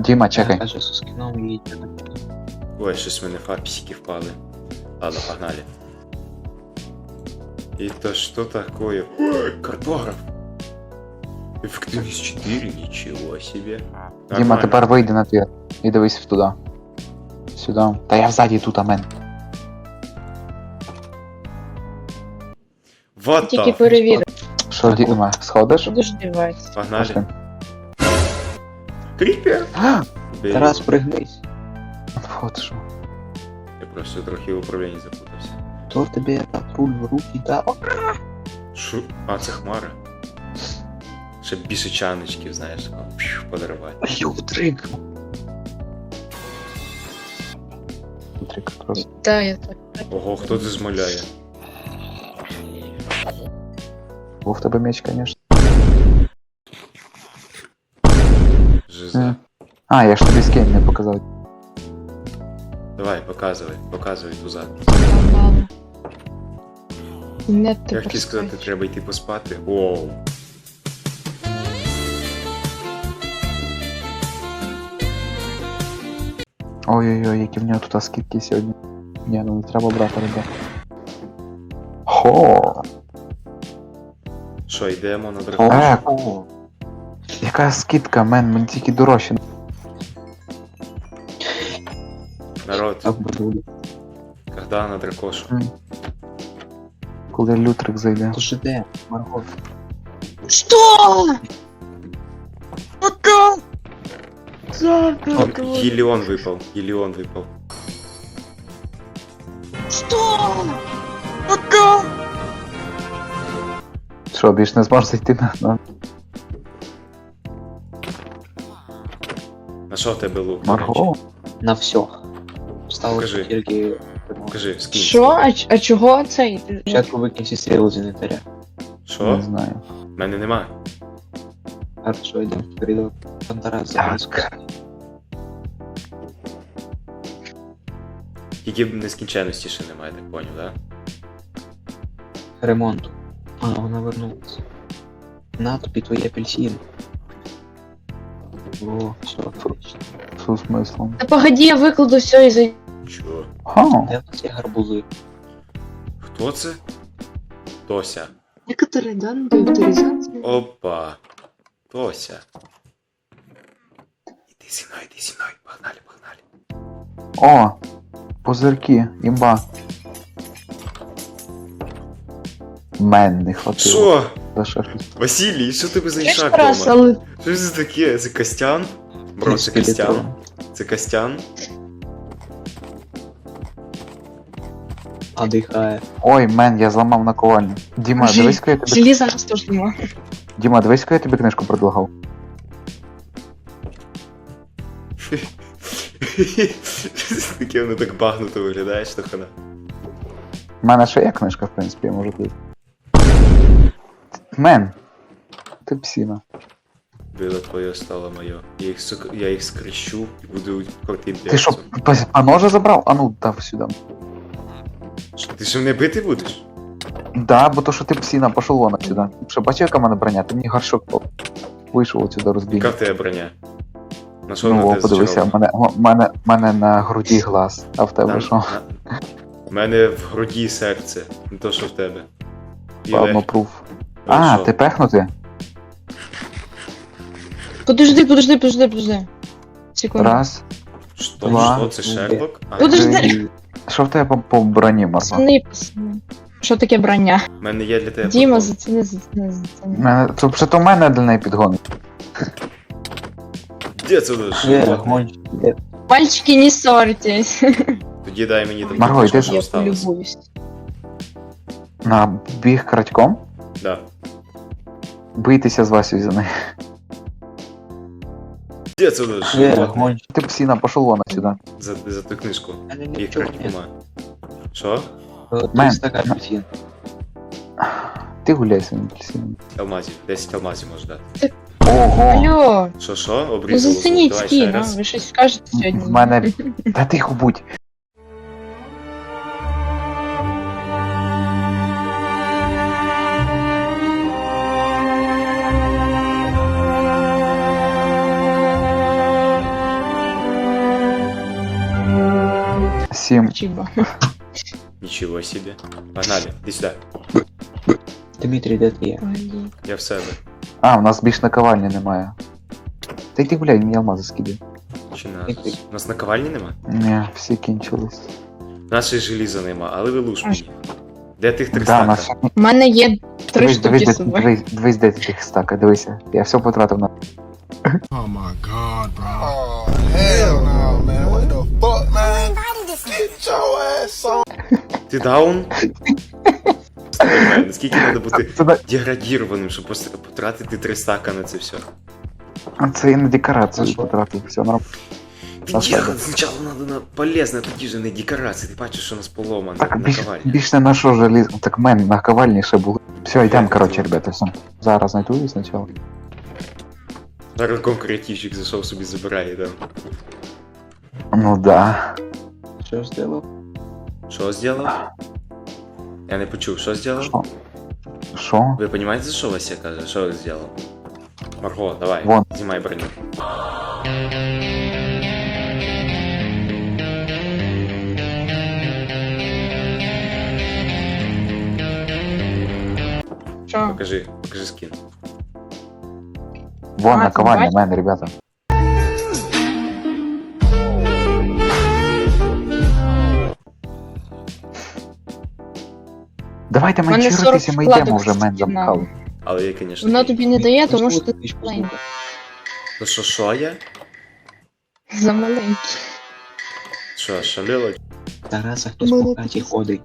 Діма, чекай. Каже, з скіном їдьте. Ой, щось в мене фапісики впали. Ладно, погнали. Это что такое? Ой, картограф! Эффективность 4, ничего себе. Діма, Нормально. тепер вийди на твір. І дивись туди. Сюди. Та я взаді тут, амен. What Тільки the? перевір, Що, Діма, сходиш? що ж дівається. Погнали. Пошли. Кріпер! Тарас, пригнись. От що. Я просто трохи в управлінні запутався. Хто тобі так руль в руки дав? Шо? А, це хмара. Ще більше чаночків, знаєш, такого, пшу, подарувати. Ютрик. Трик просто. Так, я так. Ого, хто це змоляє? Був в тебе меч, звісно. А, я ж тобі скейн не показав. Давай, показывай, показывай туза. Мало. Не ти Як тобі сказати, поспать. треба йти поспати? Воу. Ой-ой-ой, які в нього тут скидки сьогодні. Ні, ну не треба брати, ребят. Хо! Що, йдемо на дракон? Яка скидка, мен, мені тільки дорожче. Народ, когда на дракошу? Коли лютрик зайде. То ж іде, Марго. Що? Пока! О, Гелион выпал, Гелион выпал. Що? Пока! Що, більш не зможеш зайти на. Що в тебе лук? Марго? На все. Встали Покажи. тільки. Покажи, скинь. Що? А, ч- а чого цей? Спочатку викинь всі стріли з інвентаря. Не Що? знаю. В мене нема. А що йдемо в коридор? Так. зараз. Тільки нескінченності ще немає, так поняв, да? Ремонт. А, вона вернулась. На тобі твої апельсини. О, все, отлично. З смислом. Та погоді, я викладу все і зайду. Чого? Ха! Де є гарбузи? Хто це? Тося. Некоторые данные для авторизации. Опа. Тося. Іди зі мною, іди зі мною. Погнали, погнали. О! Пузирки, імба. Мен не хватило. Що? Василій, що тебе за ішак дома? Що це таке? Це Костян? Бро, це Костян? Це Костян? А дихає. Ой, мен, я зламав наковальню. Діма, дивись, яку я тобі. желіза нас теж нема. Діма, дивись, я тобі книжку предлагав. Таке воно так багнуто виглядає, що хана. У мене ще є книжка, в принципі, я можу тут. Мен! Ти псіна. Било твоє стало моє. Я їх, сука, я їх скрещу і буду крутим Ти що, перцем. а ножа забрав? А ну, дав сюди. Що, Ти що мене бити будеш? Да, бо то, що ти псіна, пошел вон отсюда. Що, бачив, яка в мене броня? Ти мені горшок по- вийшов отсюда розбіг. Яка в тебе броня? На що Ну, вона о, тебе подивися, в зачарована? мене, в мене, в мене на груді глаз, а в тебе Там- що? на- У мене в груді серце, не то що в тебе. І пруф. А, що? ти пехнути? Подожди, подожди, подожди, подожди. Секунду. Раз. Що, Два. що це Шерлок? А, Подожди. три. Що в тебе по, по броні, Марго? Пацани, пацани. Що таке броня? в мене є для тебе Діма, футбол. заціни, заціни, заціни. Мене, це вже то в мене для неї підгон. Де це лише? Е, де? Мальчики, не ссорьтесь. Тоді дай мені там Марго, йди Я осталось. полюбуюсь. На біг крадьком? Да. Бийтеся з Васю за неї. Де це? Е. Ти псіна, пошел вон отсюда. За, за ту книжку. Мене Їх нічого крадь нема. Що? Мен. Ти гуляй своїм псіном. Алмазів. 10 алмазів можеш дати. Ого! Алло, Що, що? ну Обрізали зацініть скін, а? Ви щось скажете сьогодні. В мене. Та тихо будь. Всім Чіба. Нічого собі. Погнали, іди сюди. Дмитрій, де ти є? Ой, Я в себе. А, у нас більш наковальні немає. Та йди, блядь, мені алмази. Чи нас? У нас наковальні нема? Ні, всі кінчились. Й желіза нема, але ви луж мені. Де тих три Да, у нас... стака? У мене є три Дивись, штуки дивись, де- собою. дивись, дивись, де тих стака, дивися. Я все потратив на... Oh my god, bro. Oh, hell no, man. Ти даун? Слухай, Наскільки треба бути Це, на- деградірованим, щоб просто потратити три стака на це все? це і на декорацію Що? потратив, все нормально. Ти Так, дігад, так. спочатку треба на полезне, тоді ж не декорації. Ти бачиш, що у нас поломано, Так, більш, наковальня. більш не на що желіз... Так мен наковальні ще були. Все, йдемо, Я коротше, хотів. ребята, все. Зараз знайду її спочатку. Зараз креативчик зайшов собі забирає, да. Ну да. Що зробив? Що зробив? Я не почув, що зробив? Що? Що? Ви розумієте, за що Вася каже? Що він зробив? Марго, давай, Вон. знімай броню. Що? Покажи, покажи скін. Вон А, наковальня, ти мен, ребята. Давайте мене менширитися, 40 ми йдемо вкладок вже мен на- замахали. Але я, звісно. Вона тобі не дає, тому що ти маленький. То що, що я? Замаленький. Що, шалила? Тараса хтось по хаті ходить.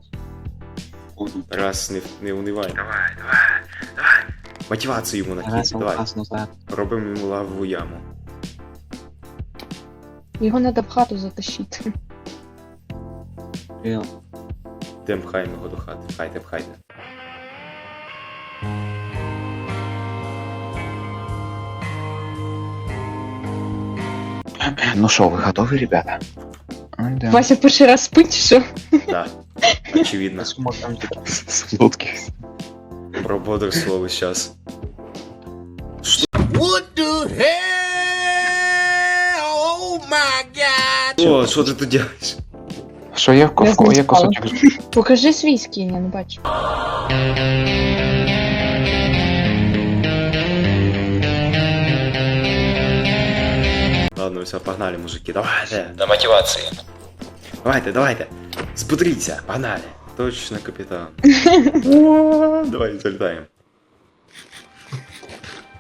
Ходить. Раз, не, не унивай. Давай, давай, давай. Мотивацію йому накинь, Тараса давай. указ назад. Робимо йому лавову яму. Його треба в хату затащити. Реал. Йдемо пхаємо його до хати. Пхайте, пхайте. Ну що, ви готові, ребята? Ну, йдемо. Вася перший раз спить, чи що? Да. Очевидно. Сумо там типа. Солодкий. Про бодрство весь час. What the hell? Oh my god. О, що ти тут робиш? Що є в Я? Є кусочок. Покажи свій скін, я не бачу. Ладно, все, погнали, мужики, давайте. На мотивації. Давайте, давайте. Збудріться, погнали. Точно, капітан. О, Давай, залітаємо.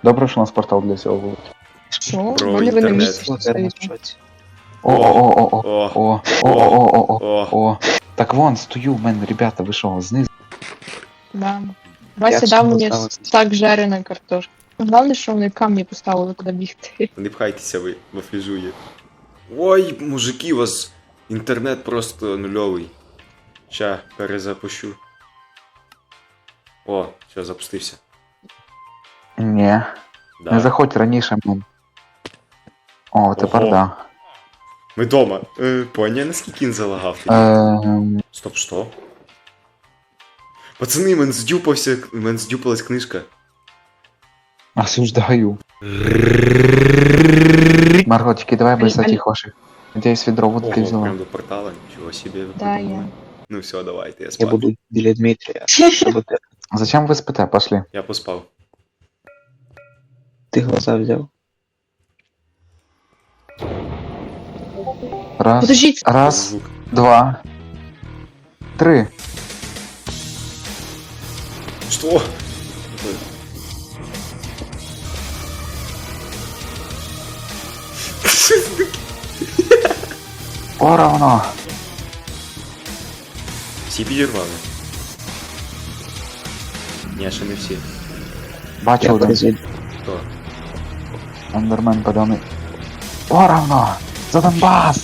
Добре, що у нас портал для цього був. Що? Про мене ви на інтернет. місці Що це в стоїте. шоці? О, о, о, о, О, о, о, о, о, о, о. о. Так вон, стою в мене, ребята, ви що, знизу? Да. Вася дав мені поставити? стак жареної картошки. Головне, що вони камні поставили, куди бігти. Не пхайтеся ви, бо фліжує. Ой, мужики, у вас інтернет просто нульовий. Ща, перезапущу. О, все, запустився. Ні, Да. не заходь раніше, мен. О, тепер Ого. да. Ми дома. Е, поняв, наскільки він залагав? Ем, Стоп, що? Пацани, мен здюпався, мен здюпалась книжка. осуждаю. Марготики, давай без этих ваших. Надеюсь, відро водки взяла. прям до портала, нічого собі. Да, я. Ну все, давайте, я Я буду біля Дмитрія, щоб ти, Зачем ви спите? Пошли. Я поспав. ти глаза взяв. Раз, Подождіть, раз, Звук. два, три. Що? Поровно. Всі підірвали? Ні, ще не всі. Бачу Я один. перезайду. Хто? Андермен поданий. Поровно! За Донбас!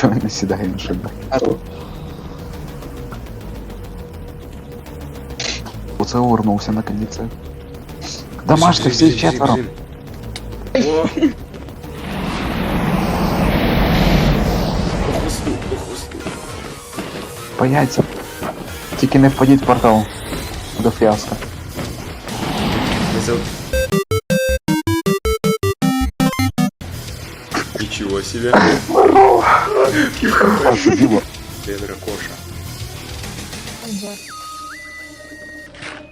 Чого він не сідає на шибе? Ару. Оце увернувся наконець. Домаште всі четверо. О! По хвосту, по хвосту. По яйцям. Тільки не впадіть в портал. До фіаско. Не за... Ничего себе. Діло. Ты дракоша.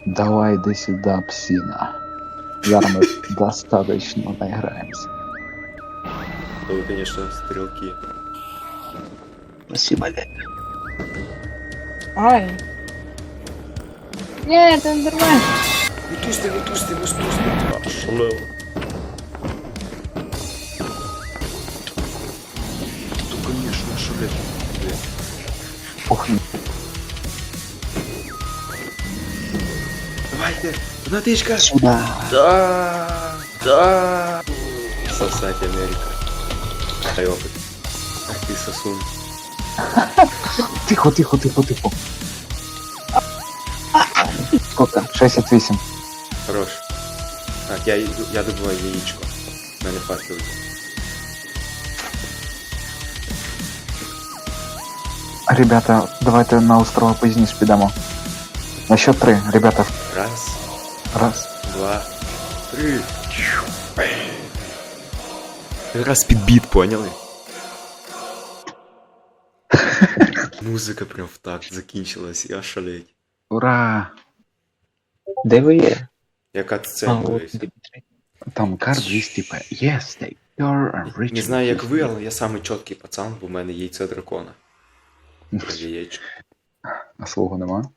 Давай иди сюда, псина. Зараз ми достаточно наиграемся. То вы, конечно, стрелки. Спасибо, дядя. Ай. Ні, це не нормально. Не тусти, не тусти, не тусти. А, шалево. конечно, шалево. Ох, ні. Давайте, натычка. Сюда. Да, да. Сосать Америка. Дай опыт. Ах ты сосун. Тихо, тихо, тихо, тихо. Сколько? 68. Хорош. Так, я, иду- я добываю яичко. У мене Ребята, давайте на острова пізніше підемо. На счет три, ребята. Раз, Раз. два, три. Раз під біт, поняли? Музика прям в такт закінчилась, я шалеть. Ура! Де ви є? Яка сцена дивись. Там есть типа Yes, they are rich. Не знаю, як ви, але я самий чіткий пацан, бо в мене яйце дракона. Яєчко. А свого нема?